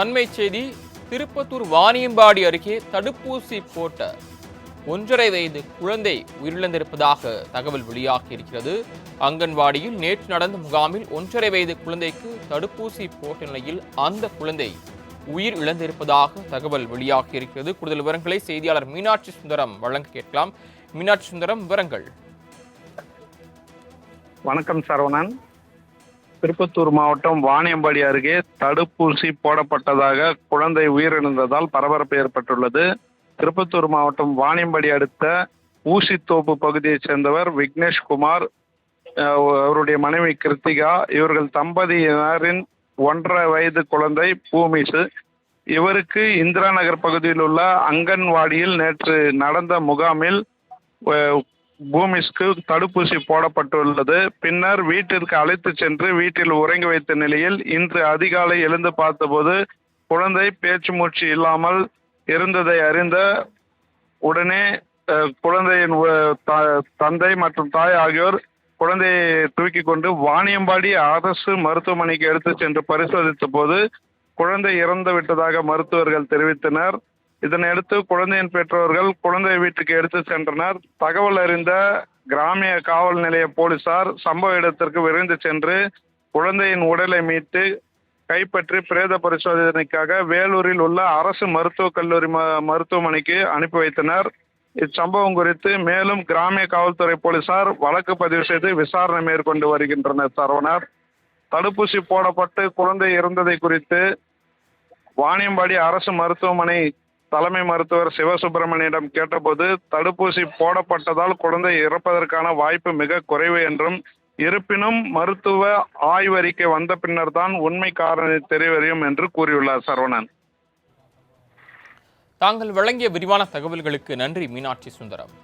அண்மை செய்தி திருப்பத்தூர் வாணியம்பாடி அருகே தடுப்பூசி போட்ட ஒன்றரை வயது குழந்தை உயிரிழந்திருப்பதாக தகவல் வெளியாகி இருக்கிறது அங்கன்வாடியில் நேற்று நடந்த முகாமில் ஒன்றரை வயது குழந்தைக்கு தடுப்பூசி போட்ட நிலையில் அந்த குழந்தை உயிர் இழந்திருப்பதாக தகவல் வெளியாகி இருக்கிறது கூடுதல் விவரங்களை செய்தியாளர் மீனாட்சி சுந்தரம் வழங்க கேட்கலாம். மீனாட்சி சுந்தரம் விவரங்கள். வணக்கம் சரவணன். திருப்பத்தூர் மாவட்டம் வாணியம்பாடி அருகே தடுப்பூசி போடப்பட்டதாக குழந்தை உயிரிழந்ததால் பரபரப்பு ஏற்பட்டுள்ளது. திருப்பத்தூர் மாவட்டம் வாணியம்பாடி அடுத்த ஊசித்தோப்பு பகுதியைச் சேர்ந்தவர் விக்னேஷ் குமார். அவருடைய மனைவி கிருத்திகா இவர்கள் தம்பதியினரின் ஒன்றரை வயது குழந்தை பூமிசு. இவருக்கு இந்திரா நகர் பகுதியில் உள்ள அங்கன்வாடியில் நேற்று நடந்த முகாமில் பூமிஸ்க்கு தடுப்பூசி போடப்பட்டுள்ளது. பின்னர் வீட்டிற்கு அழைத்து சென்று வீட்டில் உறங்கி வைத்த நிலையில் இன்று அதிகாலை எழுந்து பார்த்தபோது குழந்தை பேச்சு மூச்சு இல்லாமல் இருந்ததை அறிந்த உடனே குழந்தையின் த- தந்தை மற்றும் தாய் ஆகியோர் குழந்தையை தூக்கி கொண்டு வாணியம்பாடி அரசு மருத்துவமனைக்கு எடுத்து சென்று பரிசோதித்த போது குழந்தை இறந்து விட்டதாக மருத்துவர்கள் தெரிவித்தனர். இதனையடுத்து குழந்தையின் பெற்றோர்கள் குழந்தை வீட்டுக்கு எடுத்து சென்றனர். தகவல் அறிந்த கிராமிய காவல் நிலைய போலீசார் சம்பவ இடத்திற்கு விரைந்து சென்று குழந்தையின் உடலை மீட்டு கைப்பற்றி பிரேத பரிசோதனைக்காக வேலூரில் உள்ள அரசு மருத்துவக் கல்லூரி ம- மருத்துவமனைக்கு அனுப்பி வைத்தனர். இச்சம்பவம் குறித்து மேலும் கிராமிய காவல்துறை போலீசார் வழக்கு பதிவு செய்து விசாரணை மேற்கொண்டு வருகின்றனர் சரவணர். தடுப்பூசி போடப்பட்டு குழந்தை இறந்ததை குறித்து வாணியம்பாடி அரசு மருத்துவமனை தலைமை மருத்துவர் சிவசுப்பிரமணியிடம் கேட்டபோது தடுப்பூசி போடப்பட்டதால் குழந்தை இறப்பதற்கான வாய்ப்பு மிக குறைவு என்றும் இருப்பினும் மருத்துவ ஆய்வறிக்கை வந்த பின்னர் தான் உண்மை காரணம் தெரியவரும் என்று கூறியுள்ளார் சரவணன். தாங்கள் வழங்கிய விரிவான தகவல்களுக்கு நன்றி மீனாட்சி சுந்தரம்.